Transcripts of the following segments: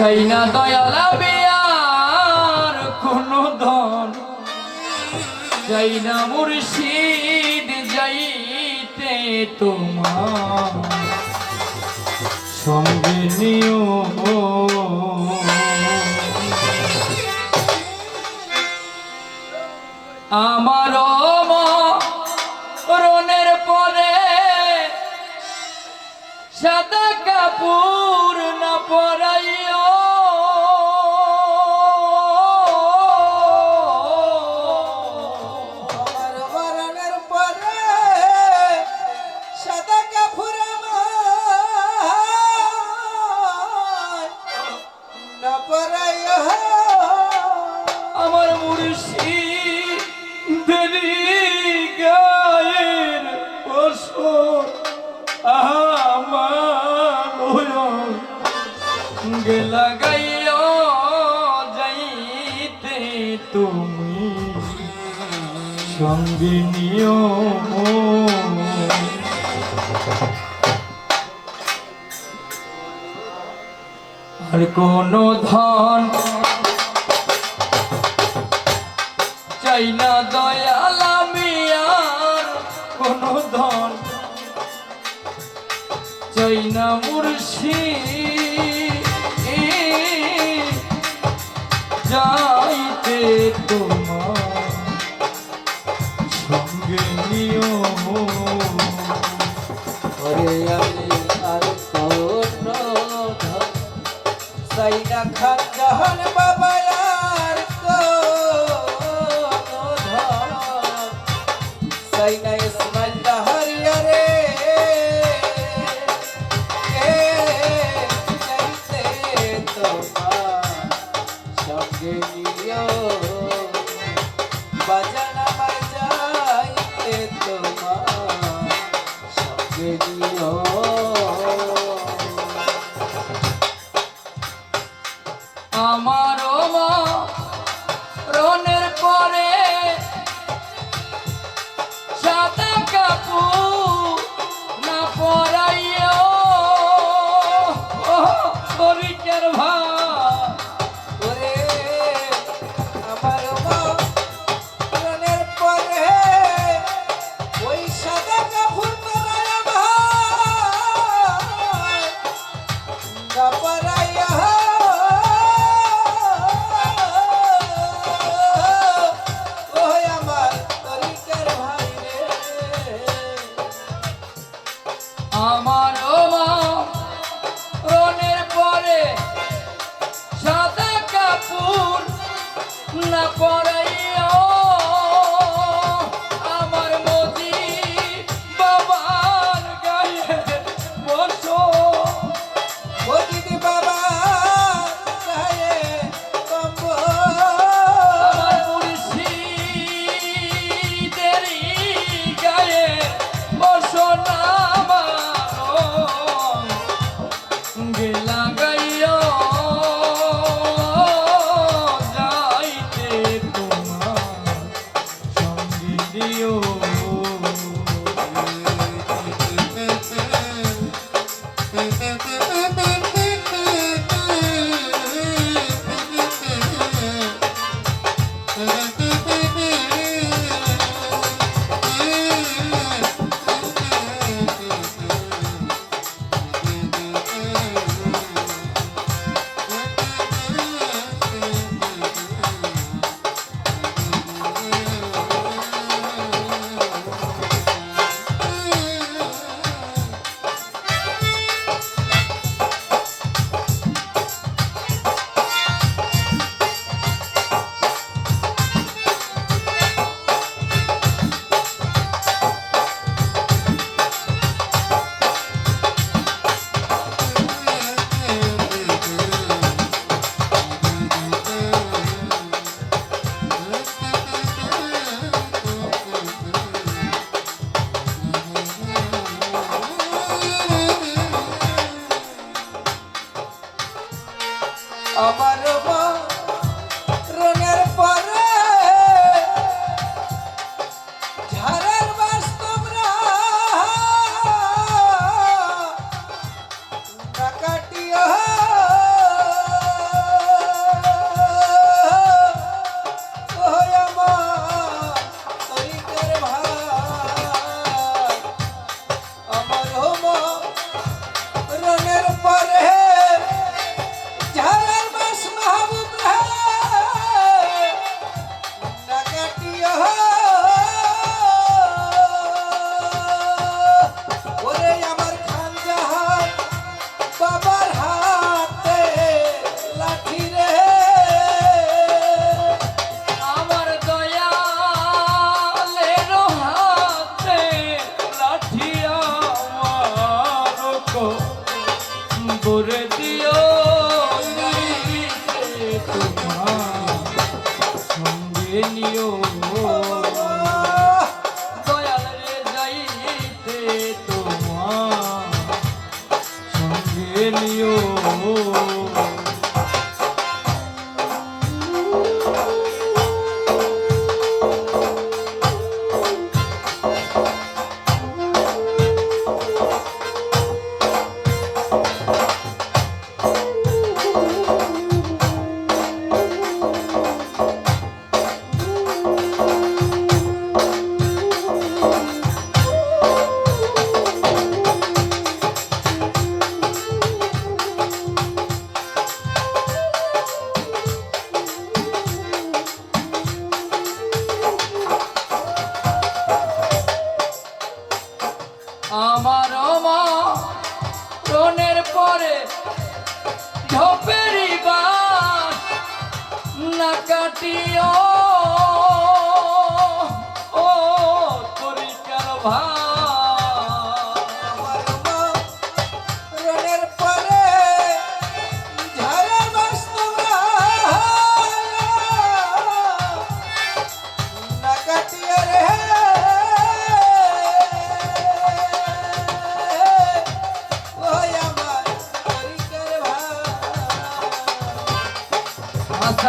চাই না দয়ালা বিয়ার কোনো ধন চাই না মুর্শিদ যাইতে তোমার সঙ্গে নিও। আমার রনের পরে সাদা কাপুর না পরাইও গেলা গাইও যাইতে তুমি সঙ্গে নিও আর কোন ধন চাই না দয়াল আমি আর কোন ধন চাই না মুর্শি যাইতে তোমার সঙ্গে নিও ওরে আমি আর কোন সাইনা সঙ্গে নিও আমার Yeah. তোমার সঙ্গে নিয়ম আমার মা রনের পরে ঝোপেরি বা না কাটিও।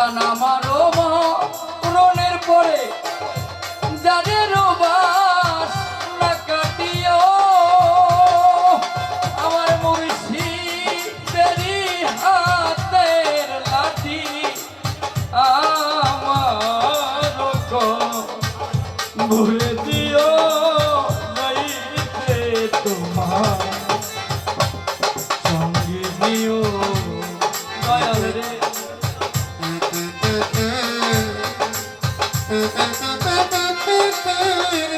Hasan Thank you.